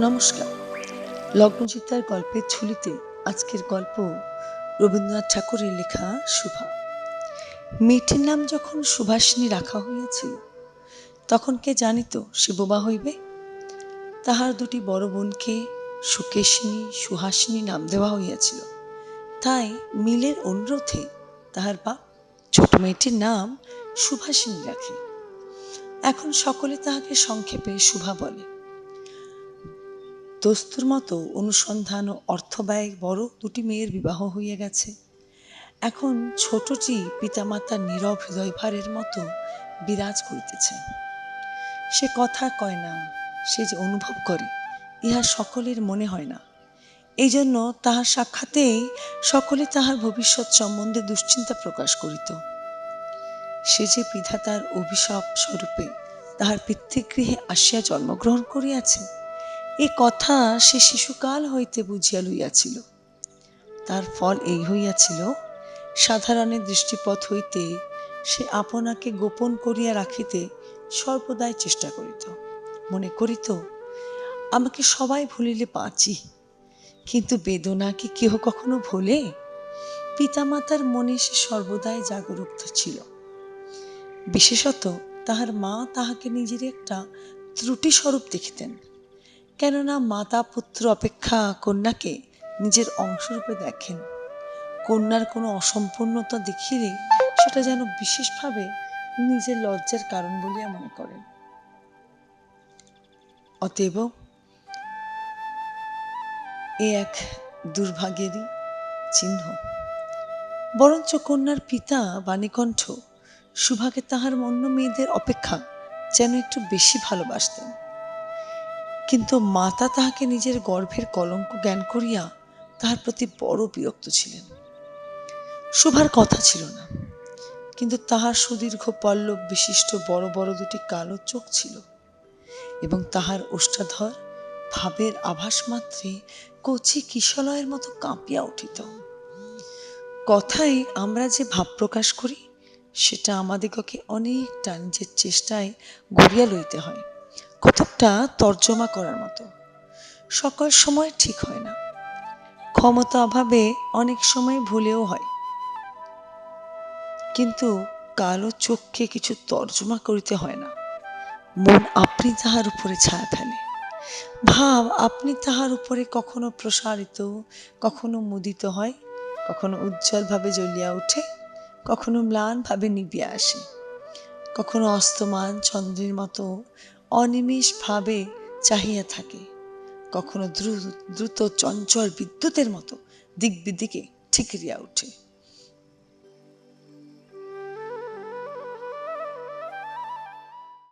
নমস্কার। লগ্নচিত্তার গল্পের ঝুলিতে আজকের গল্প রবীন্দ্রনাথ ঠাকুরের লেখা শুভা। মেয়েটির নাম যখন সুভাষিনী রাখা হইয়াছিল, তখন কে জানিত সে বোবা হইবে? তাহার দুটি বড় বোনকে সুকেশিনী, সুহাসিনী নাম দেওয়া হইয়াছিল। তাই মিলের অনুরোধে তাহার বাপ ছোট মেয়েটির নাম সুভাষিনী রাখে। এখন সকলে তাহাকে সংক্ষেপে শুভা বলে। দস্তুর মতো অনুসন্ধান ও অর্থব্যয় বড় দুটি মেয়ের বিবাহ হইয়া গেছে। এখন ছোটটি পিতামাতার নীরব হৃদয় ভারের মতো বিরাজ করিতেছে। সে কথা কয় না, সে যে অনুভব করে, ইহা সকলের মনে হয় না। এই জন্য তাহার সাক্ষাতেই সকলে তাহার ভবিষ্যৎ সম্বন্ধে দুশ্চিন্তা প্রকাশ করিত। সে যে বিধাতার অভিশাপ স্বরূপে তাহার পিতৃগৃহে আসিয়া জন্মগ্রহণ করিয়াছে এ কথা সে শিশুকাল হইতে বুঝিয়া লইয়াছিল। তার ফল এই হইয়াছিল সাধারণের দৃষ্টিপথ হইতে সে আপনাকে গোপন করিয়া রাখিতে সর্বদাই চেষ্টা করিত। মনে করিত, আমাকে সবাই ভুলিলে বাঁচি কিন্তু বেদনা কি কেহ কখনো ভোলে? পিতামাতার মনে সে সর্বদাই জাগরুক ছিল। বিশেষত তাহার মা তাহাকে নিজের একটা ত্রুটি স্বরূপ দেখিতেন। কেননা মাতা পুত্র অপেক্ষা কন্যাকে নিজের অংশরূপে দেখেন। কন্যার কোনো অসম্পূর্ণতা দেখিলে সেটা যেন বিশেষভাবে নিজের লজ্জার কারণ বলিয়া মনে করেন অতএব এ এক দুর্ভাগ্যেরই চিহ্ন। বরঞ্চ কন্যার পিতা বাণীকণ্ঠ সুভাকে তাহার অন্য মেয়েদের অপেক্ষা যেন একটু বেশি ভালোবাসতেন। কিন্তু মাতা তাহাকে নিজের গর্ভের কলঙ্ক জ্ঞান করিয়া তাহার প্রতি বড় বিরক্ত ছিলেন। শোভার কথা ছিল না, কিন্তু তাহার সুদীর্ঘ পল্লব বিশিষ্ট বড় বড় দুটি কালো চোখ ছিল এবং তাহার ওষ্ঠাধর ভাবের আভাস মাত্রে কচি কিশলয়ের মতো কাঁপিয়া উঠিত। কথায় আমরা যে ভাব প্রকাশ করি, সেটা আমাদিগকে অনেকটা নিজের চেষ্টায় গড়িয়া লইতে হয়। কতকটা তর্জমা করার মতো। সকল সময় ঠিক হয় না। ক্ষমতা অভাবে অনেক সময় ভুলেও হয়। কিন্তু কালো চোখকে কিছু তর্জমা করিতে হয় না। মন আপনি তাহার উপরে ছায়া ফেলে। ভাব আপনি তাহার উপরে কখনো প্রসারিত, কখনো মুদিত হয়, কখনো উজ্জ্বলভাবে জ্বলিয়া ওঠে, কখনো ম্লানভাবে নিবিয়া আসে। কখনো অস্তমান চন্দ্রের মতো অনিমেষভাবে চাহিয়া থাকে। কখনো দ্রুত দ্রুত চঞ্চল বিদ্যুতের মতো দিক বিদিকে ঠিকরিয়া ওঠে।